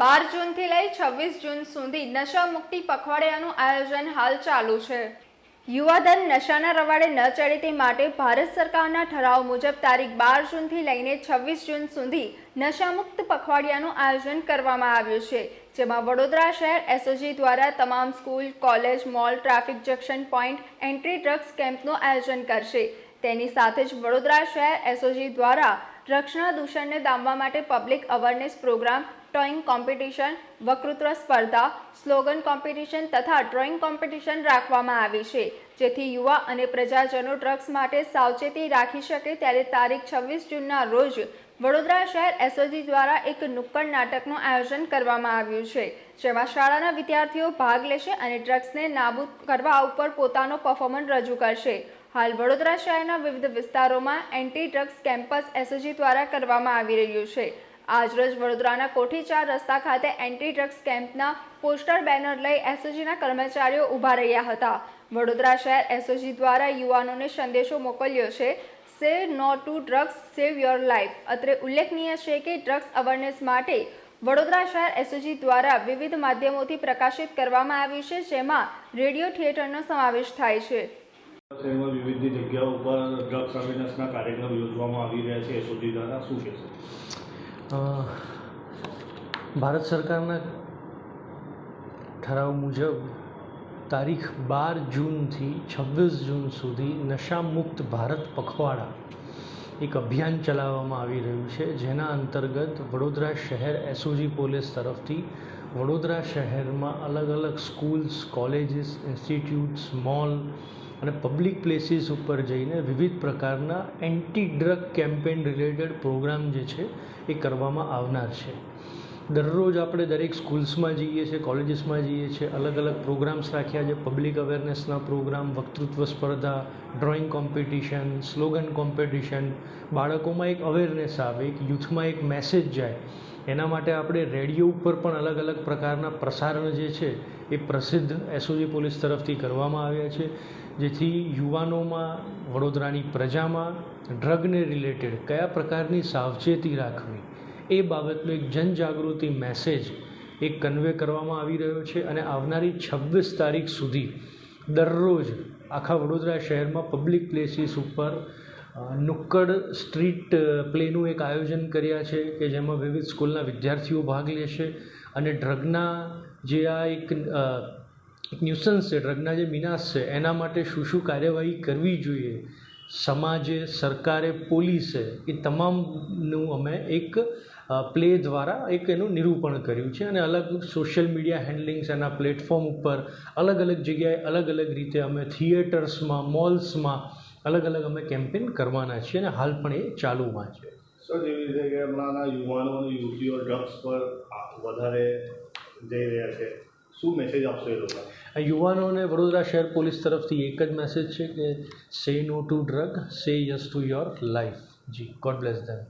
બાર જૂનથી લઈ છવ્વીસ જૂન સુધી નશા મુક્તિ પખવાડિયાનું આયોજન હાલ ચાલુ છે. યુવાધન નશાના રવાડે ન ચડે તે માટે ભારત સરકારના ઠરાવ મુજબ તારીખ બાર જૂનથી લઈને છવ્વીસ જૂન સુધી નશામુક્ત પખવાડિયાનું આયોજન કરવામાં આવ્યું છે, જેમાં વડોદરા શહેર એસઓજી દ્વારા તમામ school, college, mall, traffic junction point, entry drugs કેમ્પનું આયોજન કરશે. તેની સાથે જ વડોદરા શહેર એસઓજી દ્વારા ડ્રગ્સના દૂષણને દામવા માટે public awareness programme drawing competition વક્તૃત્વ સ્પર્ધા સ્લોગન કોમ્પિટિશન તથા ડ્રોઈંગ કોમ્પિટિશન રાખવામાં આવી છે. જેથી યુવા અને પ્રજાજનો ડ્રગ્સ માટે સાવચેતી રાખી શકે ત્યારે તારીખ છવ્વીસ જૂનના રોજ વડોદરા શહેર એસઓજી દ્વારા એક નુક્કડ નાટકનું આયોજન કરવામાં આવ્યું છે. જેમાં શાળાના વિદ્યાર્થીઓ ભાગ લેશે અને ડ્રગ્સને નાબૂદ કરવા ઉપર પોતાનો પરફોર્મન્સ રજૂ કરશે. હાલ વડોદરા શહેરના વિવિધ વિસ્તારોમાં એન્ટી ડ્રગ્સ કેમ્પસ એસઓજી દ્વારા કરવામાં આવી રહ્યું છે. આજરોજ વડોદરાના કોઠી ચાર રસ્તા ખાતે એન્ટી ડ્રગ્સ કેમ્પના પોસ્ટર, બેનર લઈ એસઓજીના કર્મચારીઓ ઊભા રહ્યા હતા. વડોદરા શહેર એસઓજી દ્વારા યુવાનોને સંદેશો મોકલ્યો છે save no to drugs save your life અત્રે ઉલ્લેખનીય છે કે ડ્રગ્સ અવેરનેસ માટે વડોદરા શહેર એસઓજી દ્વારા વિવિધ માધ્યમોથી પ્રકાશિત કરવામાં આવ્યું છે, જેમાં રેડિયો થિયેટરનો સમાવેશ થાય છે. શહેરમાં વિવિધ જગ્યાઓ ઉપર ડ્રગ સર્વેલન્સના કાર્યક્રમ યોજવામાં આવી રહ્યા છે. એસઓજી દ્વારા શું કહેશો? ભારત સરકારના ઠરાવ મુજબ તારીખ બાર જૂનથી છવ્વીસ જૂન સુધી નશામુક્ત ભારત પખવાડા એક અભિયાન ચલાવવામાં આવી રહ્યું છે, જેના અંતર્ગત વડોદરા શહેર એસઓજી પોલીસ તરફથી વડોદરા શહેરમાં અલગ અલગ સ્કૂલ્સ, કોલેજીસ, ઇન્સ્ટિટ્યૂટ્સ, મોલ અને પબ્લિક પ્લેસીસ ઉપર જઈને વિવિધ પ્રકારના anti drug campaign related programme જે છે એ કરવામાં આવનાર છે. દરરોજ આપણે દરેક સ્કૂલ્સમાં જઈએ છીએ કોલેજીસમાં જઈએ છીએ, અલગ અલગ પ્રોગ્રામ્સ રાખ્યા છે. પબ્લિક અવેરનેસના પ્રોગ્રામ વક્તૃત્વ સ્પર્ધા ડ્રોઈંગ કોમ્પિટિશન સ્લોગન કોમ્પિટિશન બાળકોમાં એક અવેરનેસ આવે, એક યુથમાં એક મેસેજ જાય. એના માટે આપણે રેડિયો ઉપર પણ અલગ અલગ પ્રકારના પ્રસારણ જે છે એ પ્રસિદ્ધ એસઓજી પોલીસ તરફથી કરવામાં આવ્યા છે. જેથી યુવાનોમાં, વડોદરાની પ્રજામાં ડ્રગને રિલેટેડ કયા પ્રકારની સાવચેતી રાખવી, એ બાબતનો એક જનજાગૃતિ મેસેજ એક કન્વે કરવામાં આવી રહ્યો છે અને આવનારી છવ્વીસ તારીખ સુધી દરરોજ આખા વડોદરા શહેરમાં પબ્લિક પ્લેસીસ ઉપર નુક્કડ સ્ટ્રીટ પ્લેનું એક આયોજન કર્યા છે કે જેમાં વિવિધ સ્કૂલના વિદ્યાર્થીઓ ભાગ લેશે અને ડ્રગના જે આ એક એક ન્યુસન્સ છે, ડ્રગના જે મિનાસ છે, એના માટે શું શું કાર્યવાહી કરવી જોઈએ? સમાજે, સરકારે, પોલીસે, એ તમામનું અમે એક પ્લે દ્વારા એક એનું નિરૂપણ કર્યું છે અને અલગ સોશિયલ મીડિયા હેન્ડલિંગ્સ એના પ્લેટફોર્મ ઉપર અલગ અલગ જગ્યાએ અલગ અલગ રીતે અમે થિયેટર્સમાં મોલ્સમાં અલગ અલગ અમે કેમ્પેન કરવાના છીએ અને હાલ પણ એ ચાલુમાં છે. સર જેવી રીતે કે હમણાંના યુવાનો અને યુવતીઓ ડ્રગ્સ પર વધારે જઈ રહ્યા છે શું મેસેજ આપશો એ લોકો યુવાનોને વડોદરા શહેર પોલીસ તરફથી એક જ મેસેજ છે કે say no to drug say yes to your life G God bless them